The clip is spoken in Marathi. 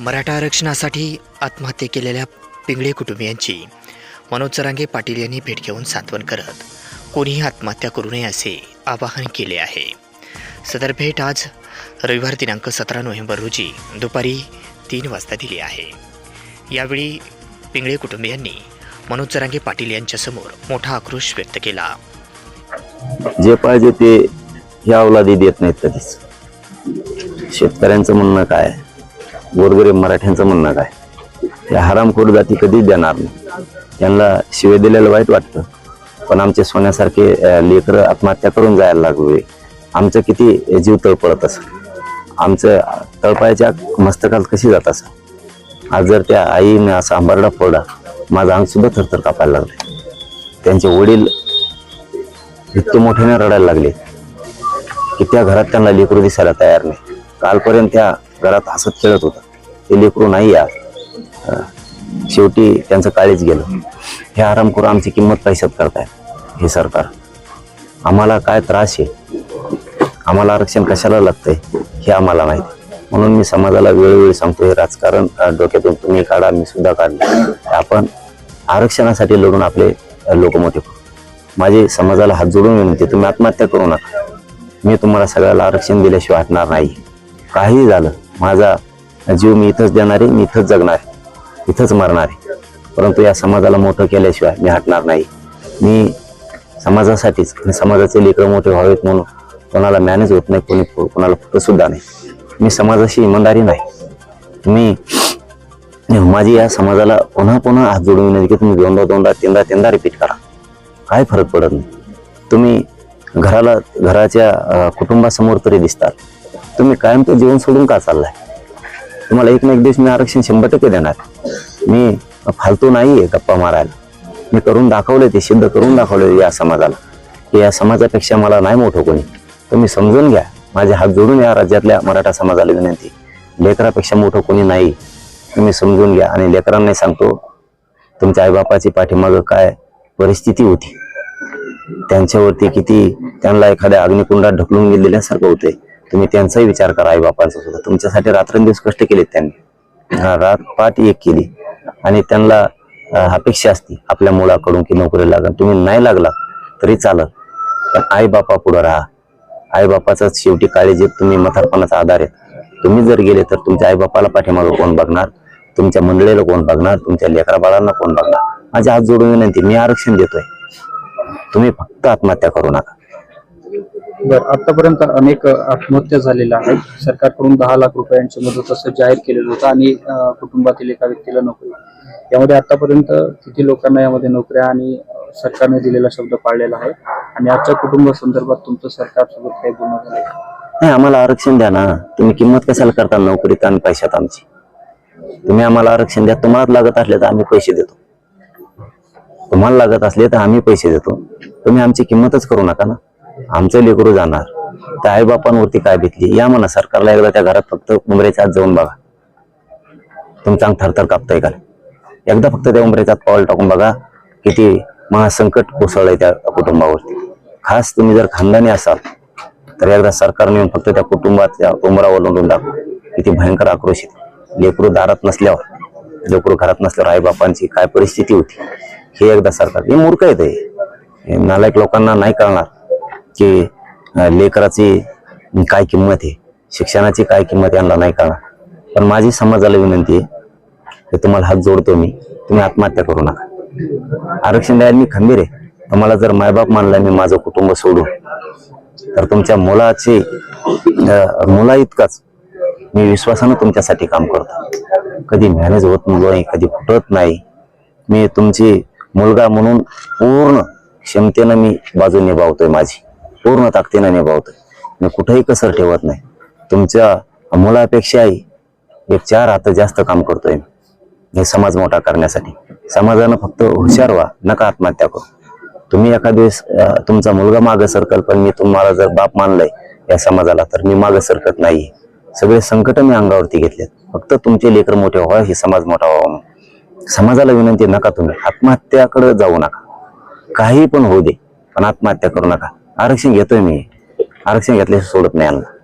मराठा आरक्षणासाठी आत्महत्या केलेल्या पिंगळे कुटुंबियांची मनोज चरांगे पाटील यांनी भेट घेऊन सांत्वन करत कोणीही आत्महत्या करू नये असे आवाहन केले आहे. सदर भेट आज रविवार दिनांक सतरा नोव्हेंबर रोजी दुपारी तीन वाजता दिली आहे. यावेळी पिंगळे कुटुंबियांनी मनोज चरांगे पाटील यांच्यासमोर मोठा आक्रोश व्यक्त केला. जे पाहिजे ते ह्या अवलादी देत नाहीत कधीच. शेतकऱ्यांचं म्हणणं काय गोरगरीब मराठ्यांचं म्हणणं काय? या हरामखोर जाती कधीच देणार नाही. त्यांना शिवे दिलेलं वाईट वाटतं. पण आमचे सोन्यासारखे लेकरं आत्महत्या करून जायला लागले. आमचं किती जीव तळपळत असं आमचं तळपायच्या मस्तकात कशी जात असं आज जर त्या आईने असा आंबरडा फोडा माझं अंग सुद्धा थरथर कापायला लागले. त्यांचे वडील इतके मोठ्याने रडायला लागले की त्या घरात त्यांना लेकरू दिसायला तयार नाही. कालपर्यंत त्या घरात हसत खेळत होता. ते लेकरू नाही आज शेवटी त्यांचं काळीच गेलं. हे आराम करून आमची किंमत पैशात करताय हे सरकार. आम्हाला काय त्रास आहे? आम्हाला आरक्षण कशाला लागतंय हे आम्हाला माहिती. म्हणून मी समाजाला वेळोवेळी सांगतो हे राजकारण डोक्यातून तुम्ही काढा मी सुद्धा काढले आपण आरक्षणासाठी लढून आपले लोक मोठे माझे समाजाला हात जोडून विनंती तुम्ही आत्महत्या करू नका. मी तुम्हाला सगळ्याला आरक्षण दिल्याशिवाय हटणार नाही. काही झालं माझा जीव मी इथंच देणार आहे मी इथंच जगणार आहे इथंच मरणार आहे. परंतु या समाजाला मोठं केल्याशिवाय मी हटणार नाही. मी समाजासाठीच आणि समाजाचे लेकरं मोठे व्हावेत म्हणून कोणाला मॅनेज होत नाही कोणी कोणाला फुटंसुद्धा नाही. मी समाजाशी इमानदारी नाही. तुम्ही माझी या समाजाला पुन्हा पुन्हा हात जोडून विनंती की तुम्ही दोनदा दोनदा तीनदा तीनदा रिपीट करा. काय फरक पडत नाही. तुम्ही घराला घराच्या कुटुंबासमोर तरी दिसतात. तुम्ही कायम ते जीवन सोडून का चाललाय? तुम्हाला एक ना एक दिवस मी आरक्षण शंभर टक्के देणार. मी फालतू नाही आहे गप्पा मारायला. मी करून दाखवले ते सिद्ध करून दाखवले या समाजाला. की या समाजापेक्षा मला नाही मोठं कोणी. तुम्ही समजून घ्या. माझे हात जोडून या राज्यातल्या मराठा समाजाला विनंती. लेकरापेक्षा मोठं कोणी नाही. तुम्ही समजून घ्या. आणि लेकरांना सांगतो तुमच्या आईबापाची पाठीमागं काय परिस्थिती होती? त्यांच्यावरती किती त्यांना एखाद्या अग्निकुंडात ढकलून गेलेल्यासारखं होतंय. तुम्ही त्यांचाही विचार करा आई बापांचा सुद्धा. तुमच्यासाठी रात्रंदिवस कष्ट केलेत त्यांनी. रात पाठ एक केली. आणि त्यांना अपेक्षा असती आपल्या मुलाकडून की नोकरी लागल तुम्ही नाही लागला तरी चालत पण आई बापा पुढं राहा. आई बापाचा शेवटी काळजी तुम्ही मथारपणाचा आधार आहे. तुम्ही जर गेले तर तुमच्या आईबापाला पाठीमागं कोण बघणार? तुमच्या मंडळीला कोण बघणार? तुमच्या लेकरा बाळांना कोण बघणार? माझ्या हात जोडून विनंती मी आरक्षण देतोय. तुम्ही फक्त आत्महत्या करू नका. बर आतापर्यंत अनेक आत्महत्या झालेल्या आहेत. सरकारकडून दहा लाख रुपयांची मदत असं जाहीर केलेलं होतं आणि अं, कुटुंबातील एका व्यक्तीला नोकरी. यामध्ये आतापर्यंत किती लोकांना यामध्ये नोकऱ्या आणि अं, सरकारने दिलेला शब्द पाळलेला आहे. आणि आजच्या कुटुंबा संदर्भात तुमचं सरकारसोबत काही बोलणं झालं आहे? नाही आम्हाला आरक्षण द्या ना. तुम्ही किंमत कशाला करता? नोकरीत आणि पैशात आमची. तुम्ही आम्हाला आरक्षण द्या. तुम्हाला लागत असले तर आम्ही पैसे देतो. तुम्हाला लागत असले तर आम्ही पैसे देतो. तुम्ही आमची किंमतच करू नका ना. आमचं लेकरू जाणार. त्या आईबापांवरती काय भीतली या म्हणा सरकारला एकदा त्या घरात फक्त उमरेच्या आत जाऊन बघा. तुमचा अंग थरथर कापताय का? एकदा फक्त त्या उमरेच्या आत पाऊल टाकून बघा किती महासंकट कोसळलंय त्या कुटुंबावरती. खास तुम्ही जर खानदानी असाल तर एकदा सरकारने येऊन फक्त त्या कुटुंबाच्या उमरावर ओलांडून दाखव. किती भयंकर आक्रोशित. लेकरू दारात नसल्यावर लेकरू घरात नसल्यावर आईबापांची काय परिस्थिती होती? हे एकदा सरकार हे मूर्ख आहे नालायक लोकांना नाही कळणार. की लेकराची काय किंमत आहे? शिक्षणाची काय किंमत यांना नाही कळणार. पण माझी समाजाला विनंती आहे की तुम्हाला हात जोडतो मी. तुम्ही आत्महत्या करू नका. आरक्षण द्यायला मी खंबीर आहे. तुम्हाला जर मायबाप मानला मी माझं कुटुंब सोडू तर तुमच्या मुलाचे मुला इतकाच. मी विश्वासानं तुमच्यासाठी काम करतो. कधी मॅनेज होत नाही कधी फुटत नाही. मी तुमची मुलगा म्हणून पूर्ण क्षमतेनं मी बाजू निभावतोय माझी. पूर्ण ताकदीनं निभावतो मी कुठेही कसर ठेवत नाही. तुमच्या मुलापेक्षाही एक चार हात जास्त काम करतोय हे समाज मोठा करण्यासाठी. समाजानं फक्त हुशार व्हा नका आत्महत्या करू. तुम्ही एखाद वेळेस तुमचा मुलगा मागं सरकल पण मी तुम्हाला जर बाप मानलंय या समाजाला तर मी मागं सरकत नाही. सगळे संकट मी अंगावरती घेतलेत. फक्त तुमचे लेकर मोठे व्हावं हे समाज मोठा व्हावा म्हणून. समाजाला विनंती नका तुम्ही. आत्महत्याकडे जाऊ नका. काही पण होऊ दे पण आत्महत्या करू नका. आरक्षण घेतोय मी. आरक्षण घेतल्याशिवाय सोडत नाही यांना